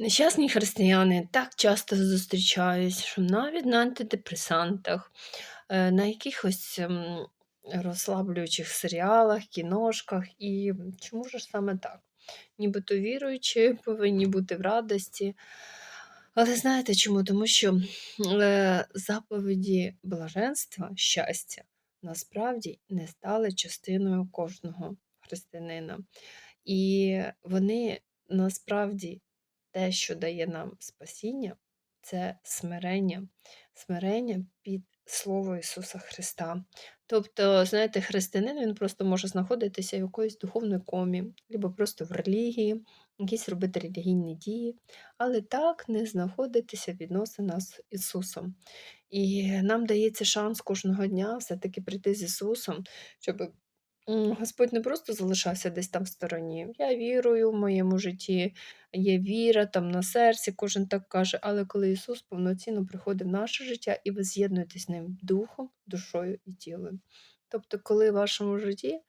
Нещасні християни так часто зустрічаюсь, що навіть на антидепресантах, е, на якихось ем, розслаблюючих серіалах, кіношках. І чому ж саме так? Нібито віруючі повинні бути в радості. Але знаєте чому? Тому що е, заповіді блаженства, щастя, насправді не стали частиною кожного християнина. І вони насправді те, що дає нам спасіння, це смирення, смирення під Слово Ісуса Христа. Тобто, знаєте, християнин він просто може знаходитися в якоїсь духовної комі, або просто в релігії, якісь робити релігійні дії, але так не знаходитися в відносинах з Ісусом. І нам дається шанс кожного дня все-таки прийти з Ісусом, щоб Господь не просто залишався десь там в стороні. Я вірую в моєму житті, є віра там на серці, кожен так каже. Але коли Ісус повноцінно приходить в наше життя, і ви з'єднуєтесь з ним духом, душою і тілом. Тобто, коли в вашому житті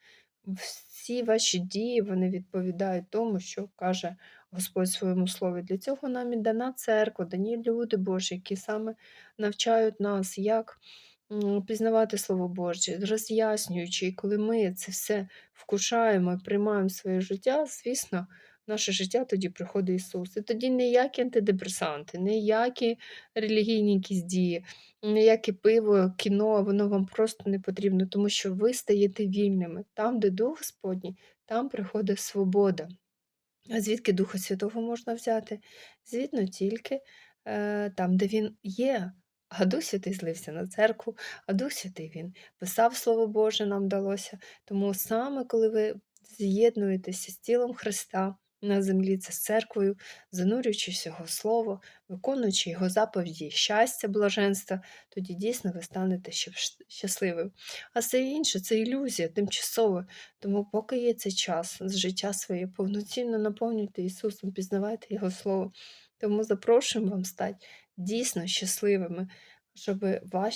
всі ваші дії вони відповідають тому, що каже Господь в своєму слові. Для цього нам і дана церква, дані люди Божі, які саме навчають нас, як пізнавати Слово Боже, роз'яснюючи, і коли ми це все вкушаємо і приймаємо своє життя, звісно, в наше життя тоді приходить Ісус. І тоді ніякі антидепресанти, ніякі релігійні якісь дії, ніяке пиво, кіно, воно вам просто не потрібно, тому що ви стаєте вільними. Там, де Дух Господній, там приходить свобода. А звідки Духа Святого можна взяти? Звідно тільки е, там, де він є. А Дух Святий злився на церкву, а Дух Святий він писав Слово Боже, нам далося. Тому саме коли ви з'єднуєтеся з тілом Христа на землі, це з церквою, занурюючись Його Слово, виконуючи Його заповіді, щастя, блаженства, тоді дійсно ви станете щас- щасливим. А все інше це ілюзія, тимчасова. Тому, поки є цей час з життя своє, повноцінно наповнюйте Ісусом, пізнавайте Його Слово. Тому запрошуємо вам стати дійсно щасливими, щоб в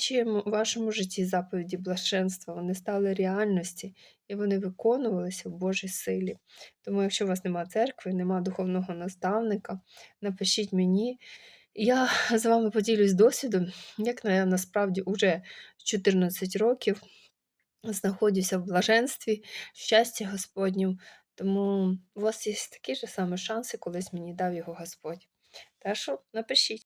вашому, житті заповіді блаженства вони стали реальності і вони виконувалися в Божій силі. Тому, якщо у вас немає церкви, немає духовного наставника, напишіть мені. Я з вами поділюсь досвідом, як я насправді вже 14 років знаходжуся в блаженстві, в щасті Господнім. Тому у вас є такі ж самі шанси, колись мені дав його Господь. Так що напишіть.